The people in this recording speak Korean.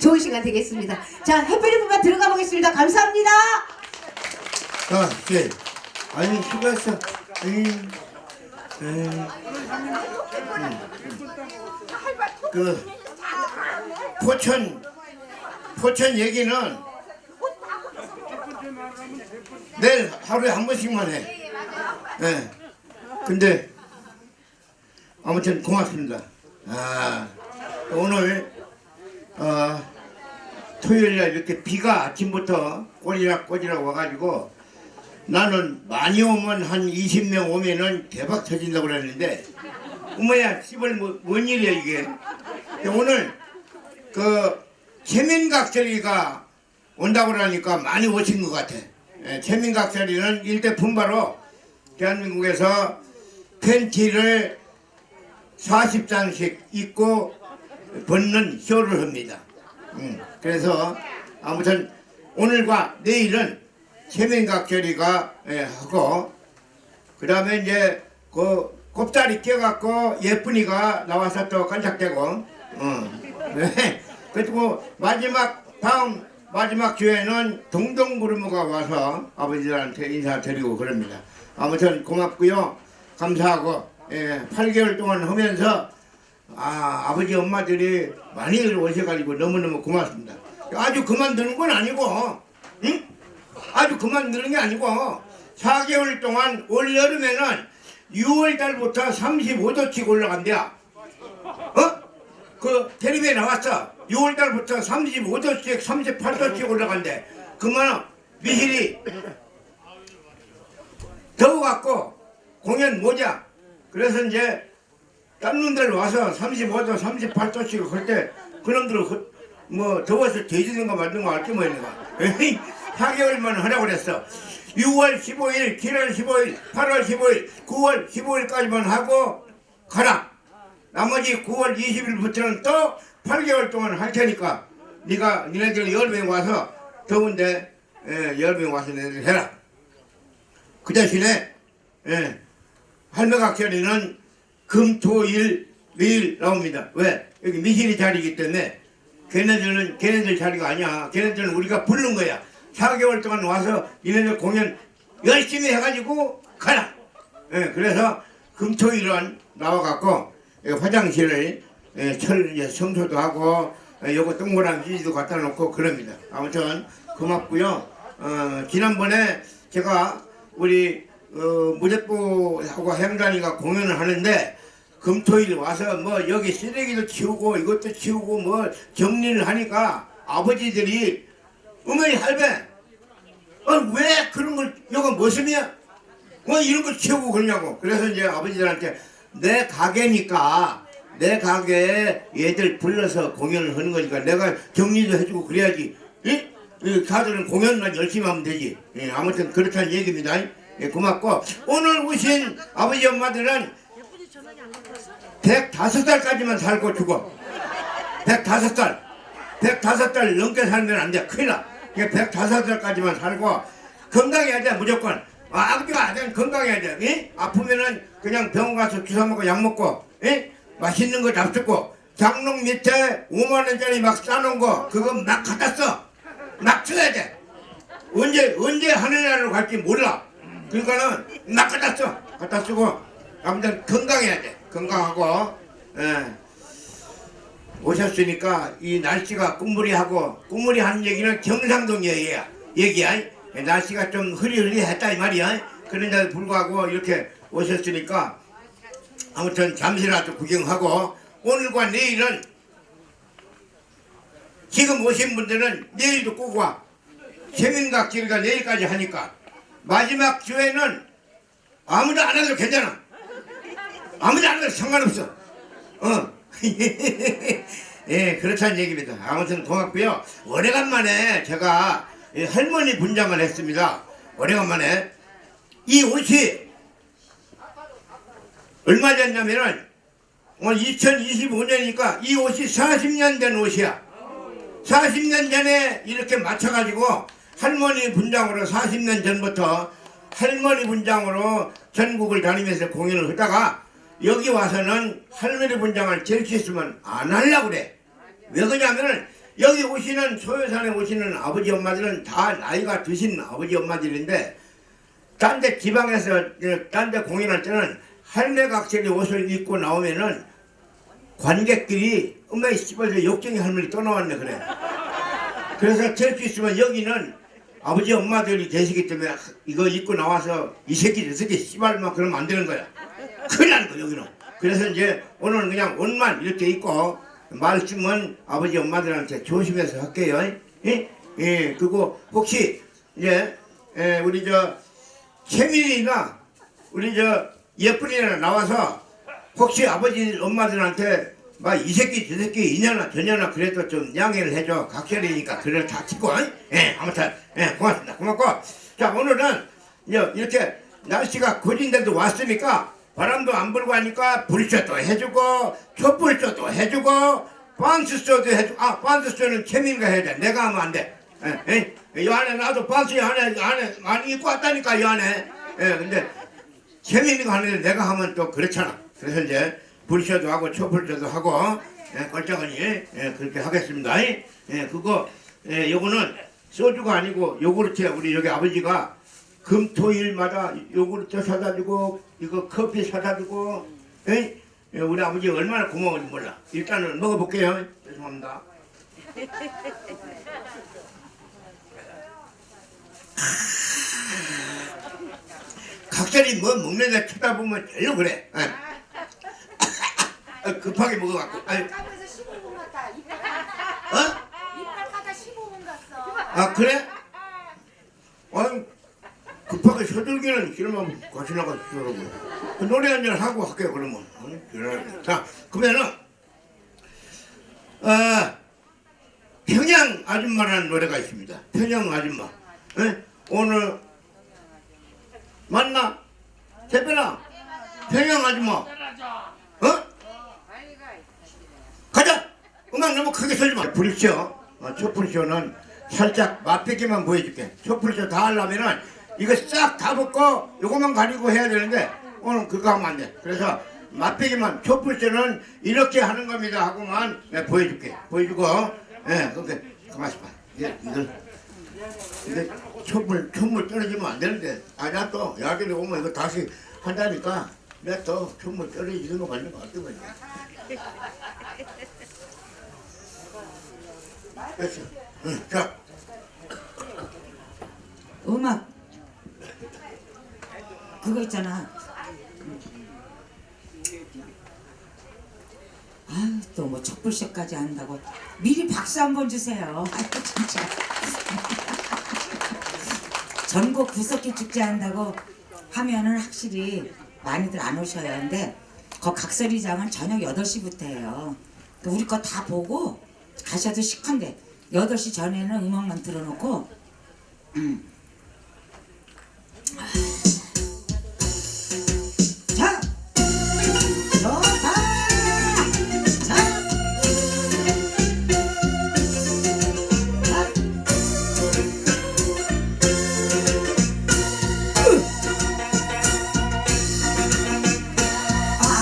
좋은 시간 되겠습니다. 자, 해피리 부만 들어가 보겠습니다. 감사합니다. 아, 네. 아니, 수고했어. 음. 그, 포천, 포천 얘기는 내일 하루에 한 번씩만 해. 네. 근데, 아무튼 고맙습니다. 아, 오늘, 어, 토요일 날 이렇게 비가 아침부터 꼬리락 꼬리락 와가지고 나는 많이 오면 한 20명 오면은 대박 터진다고 그랬는데 어머야 씨발 뭐, 뭔 일이야 이게? 오늘 그 최민각설이가 온다고 그러니까 많이 오신 것 같아. 예, 최민각설이는 일대 분바로 대한민국에서 팬티를 40장씩 입고 벗는 쇼를 합니다 음, 그래서 아무튼 오늘과 내일은 세명각절이가 예, 하고 그 다음에 이제 그 곱다리 껴갖고 예쁜이가 나와서 또 깜짝대고 어. 네. 그리고 마지막 다음 마지막 주에는 동동구르무가 와서 아버지들한테 인사드리고 그럽니다. 아무튼 고맙고요. 감사하고 예, 8개월 동안 하면서 아, 아버지 엄마들이 많이 오셔가지고 너무너무 고맙습니다. 아주 그만두는 건 아니고, 응? 아주 그만두는 게 아니고, 4개월 동안 올 여름에는 6월 달부터 35도씩 올라간대요. 어? 그 텔레비에 나왔어. 6월 달부터 35도씩, 38도씩 올라간대. 그러면 미실이 더워갖고 공연 모자. 그래서 이제 딴 놈들 와서 35도, 38도씩 할때 그놈들은 그- 뭐 더워서 돼지는가 말든가 할게 뭐 있는가. 4개월만 하라고 그랬어. 6월 15일, 7월 15일, 8월 15일, 9월 15일까지만 하고 가라. 나머지 9월 20일부터는 또 8개월 동안 할 테니까 네가 니네들 여름에 와서 더운데 예, 여름에 와서 너희들 해라. 그 대신에 예, 할매각절에는 금, 토, 일, 매일 나옵니다. 왜? 여기 미신이 자리이기 때문에 걔네들은 걔네들 자리가 아니야. 걔네들은 우리가 부른 거야. 4개월 동안 와서 얘네들 공연 열심히 해가지고 가라. 예, 그래서 금, 토, 일은 나와갖고 예, 화장실을 예, 철 이제 청소도 하고 예, 요거 동그란 휴지도 갖다 놓고 그럽니다. 아무튼 고맙고요. 어, 지난번에 제가 우리 어, 무대부하고 행단이가 공연을 하는데 금토일 와서 뭐 여기 쓰레기도 치우고 이것도 치우고 뭐 정리를 하니까 아버지들이 어머니 할배 어, 왜 그런 걸 이거 무엇이야? 뭐 이런 걸 치우고 그러냐고 그래서 이제 아버지들한테 내 가게니까 내 가게에 얘들 불러서 공연을 하는 거니까 내가 정리도 해주고 그래야지 예? 이 가들은 공연만 열심히 하면 되지 예, 아무튼 그렇다는 얘기입니다 예, 고맙고. 오늘 오신 아버지 엄마들은 105살까지만 살고 죽어. 105살 105살 넘게 살면 안돼. 큰일 나. 105살까지만 살고 건강해야 돼 무조건. 아, 아버지가 아들 건강해야 돼. 예? 아프면은 그냥 병원 가서 주사 먹고 약 먹고 예? 맛있는 거 잡수고 장롱 밑에 5만원짜리 막 싸놓은 거 그거 막 갖다 써막 써야 돼. 언제 언제 하늘나라로 갈지 몰라. 그러니까는 막 갖다 써. 갖다 쓰고 아무튼 건강해야 돼. 건강하고 예. 오셨으니까 이 날씨가 꾸무리하고 꾸무리 하는 얘기는 경상도 얘기야. 얘기야. 예, 날씨가 좀 흐리흐리했다 이 말이야. 그런데도 불구하고 이렇게 오셨으니까 아무튼 잠시라도 구경하고 오늘과 내일은 지금 오신 분들은 내일도 꼭 와. 세민각지가 내일까지 하니까 마지막 주에는 아무도 안 해도 괜찮아. 아무도 안 해도 상관없어. 어. 예, 그렇다는 얘기입니다. 아무튼 고맙고요. 오래간만에 제가 이 할머니 분장을 했습니다. 오래간만에 이 옷이 얼마 전냐면은 오늘 2025년이니까 이 옷이 40년 된 옷이야. 40년 전에 이렇게 맞춰가지고 할머니 분장으로 40년 전부터 할머니 분장으로 전국을 다니면서 공연을 하다가 여기 와서는 할머니 분장을 제일 있으면 안 하려고 그래. 왜 그러냐면은 여기 오시는 소요산에 오시는 아버지 엄마들은 다 나이가 드신 아버지 엄마들인데 딴 데 지방에서 딴 데 공연할 때는 할매 각색의 옷을 입고 나오면은 관객들이 엄마 이 씨발 욕쟁이 할머니 또 나왔네 그래. 그래서 될 수 있으면 여기는 아버지 엄마들이 계시기 때문에 이거 입고 나와서 이 새끼 저 새끼 씨발만 그러면 안 되는 거야. 큰일 나는 거 여기는. 그래서 이제 오늘은 그냥 옷만 이렇게 입고 말씀은 아버지 엄마들한테 조심해서 할게요. 예? 예, 그리고 혹시 이제 예, 우리 저 채민이나 우리 저 예쁜이나 나와서 혹시 아버지 엄마들한테 막 이 새끼 저 새끼 이년아 저년아 그래도 좀 양해를 해줘 각설이니까 그래 다 어? 예 아무튼 예 고맙습니다 고맙고 자 오늘은 이렇게 날씨가 거진데도 왔으니까 바람도 안 불고 하니까 불쇼도 해주고 촛불쇼도 해주고 반스쇼도 해주고 아 반스쇼는 채민이가 해야 돼 내가 하면 안돼 예, 예? 이 안에 나도 반스 안에 안에 많이 입고 왔다니까 이 안에 예 근데 거 하는데 내가 하면 또 그렇잖아. 그래서 이제 불쇼도 하고 촛불쇼도 하고 예, 걸작은이 예, 그렇게 하겠습니다. 예, 그거 예, 요거는 소주가 아니고 요구르트 우리 여기 아버지가 금토일마다 요구르트 사다 주고 이거 커피 사다 주고 예? 예, 우리 아버지 얼마나 고마운지 몰라. 일단은 먹어볼게요. 죄송합니다. 각자리 뭐 먹는 데 쳐다보면 별로 그래. 예. 아, 급하게 먹어갖고. 아유, 까면서 15분 갔다 이빨 어? 이빨 까다 15분 갔어. 아 그래? 아유 급하게 서둘기는 싫으면 같이 나가 주더라고요. 그 노래 한 잔 하고 할게요 그러면. 응? 그래. 자 그러면은 어, 평양 아줌마라는 노래가 있습니다. 평양 아줌마. 예? 오늘 맞나? 대표나 평양 아줌마. 어? 음악 너무 크게 설지 마. 불쇼. 어, 촛불쇼는 살짝 맛배기만 보여줄게. 촛불쇼 다 하려면은 이거 싹 다 벗고 요거만 가리고 해야 되는데 오늘 그거 하면 안 돼. 그래서 맛배기만 촛불쇼는 이렇게 하는 겁니다 하고만 내가 보여줄게. 보여주고 예, 그렇게 가만히 있어 봐. 이게 이걸 이게 촛불 촛물 떨어지면 안 되는데 아냐 또 야들이 오면 이거 다시 한다니까 내가 또 촛물 떨어지는 거 어떤 거냐. 됐어. 응, 자. 음악 그거 있잖아. 아유 또 뭐 촛불쇼까지 한다고 미리 박수 한 번 주세요. 아유 진짜. 전국 구석기 축제 한다고 하면은 확실히 많이들 안 오셔요. 근데 거 각설이장은 저녁 8시부터 해요. 그 우리 거 다 보고 가셔도 식한데 8시 전에는 음악만 틀어놓고 음.